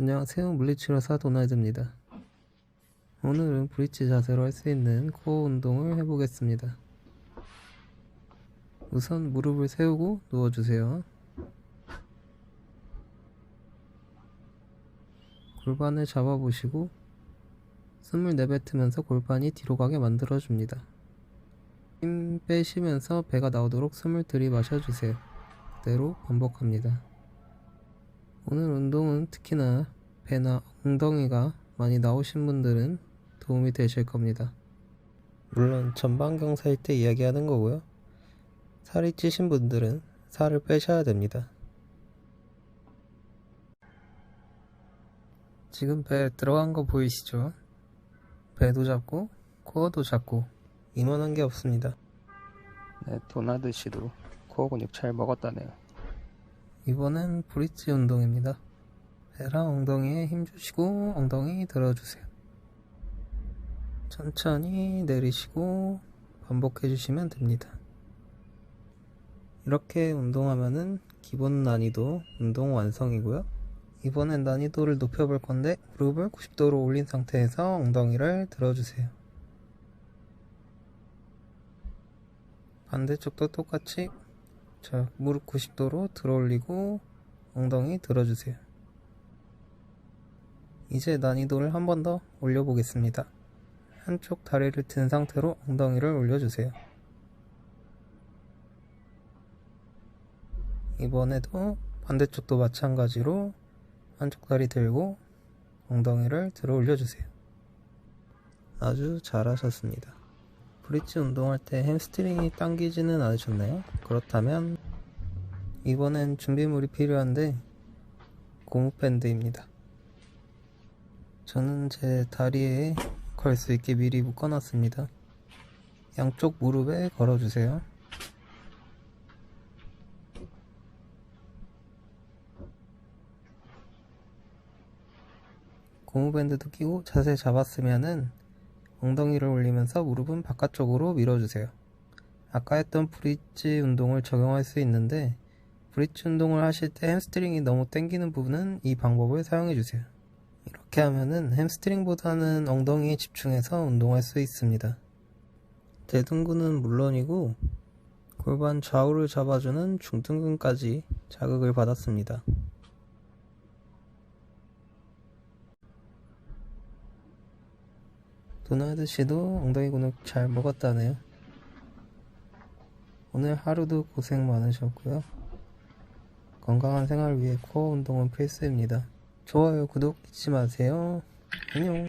안녕하세요. 물리치료사 도날드입니다. 오늘은 브릿지 자세로 할 수 있는 코어 운동을 해보겠습니다. 우선 무릎을 세우고 누워주세요. 골반을 잡아보시고 숨을 내뱉으면서 골반이 뒤로 가게 만들어줍니다. 힘 빼시면서 배가 나오도록 숨을 들이마셔주세요. 그대로 반복합니다. 오늘 운동은 특히나 배나 엉덩이가 많이 나오신 분들은 도움이 되실 겁니다. 물론 전방경사일 때 이야기하는 거고요. 살이 찌신 분들은 살을 빼셔야 됩니다. 지금 배 들어간 거 보이시죠? 배도 잡고 코어도 잡고 이만한 게 없습니다. 네, 도나드 씨도 코어 근육 잘 먹었다네요. 이번엔 브릿지 운동입니다. 배랑 엉덩이에 힘 주시고 엉덩이 들어주세요. 천천히 내리시고 반복해 주시면 됩니다. 이렇게 운동하면은 기본 난이도 운동 완성이고요. 이번엔 난이도를 높여볼 건데 무릎을 90도로 올린 상태에서 엉덩이를 들어주세요. 반대쪽도 똑같이 자, 무릎 90도로 들어 올리고 엉덩이 들어주세요. 이제 난이도를 한 번 더 올려보겠습니다. 한쪽 다리를 든 상태로 엉덩이를 올려주세요. 이번에도 반대쪽도 마찬가지로 한쪽 다리 들고 엉덩이를 들어 올려주세요. 아주 잘하셨습니다. 브릿지 운동할 때 햄스트링이 당기지는 않으셨나요? 그렇다면 이번엔 준비물이 필요한데 고무밴드입니다. 저는 제 다리에 걸 수 있게 미리 묶어놨습니다. 양쪽 무릎에 걸어주세요. 고무밴드도 끼고 자세 잡았으면은 엉덩이를 올리면서 무릎은 바깥쪽으로 밀어주세요. 아까 했던 브릿지 운동을 적용할 수 있는데 브릿지 운동을 하실 때 햄스트링이 너무 당기는 부분은 이 방법을 사용해 주세요. 이렇게 하면은 햄스트링보다는 엉덩이에 집중해서 운동할 수 있습니다. 대둔근은 물론이고 골반 좌우를 잡아주는 중둔근까지 자극을 받았습니다. 도나드 씨도 엉덩이 근육 잘 먹었다네요. 오늘 하루도 고생 많으셨고요. 건강한 생활을 위해 코어 운동은 필수입니다. 좋아요, 구독 잊지 마세요. 안녕.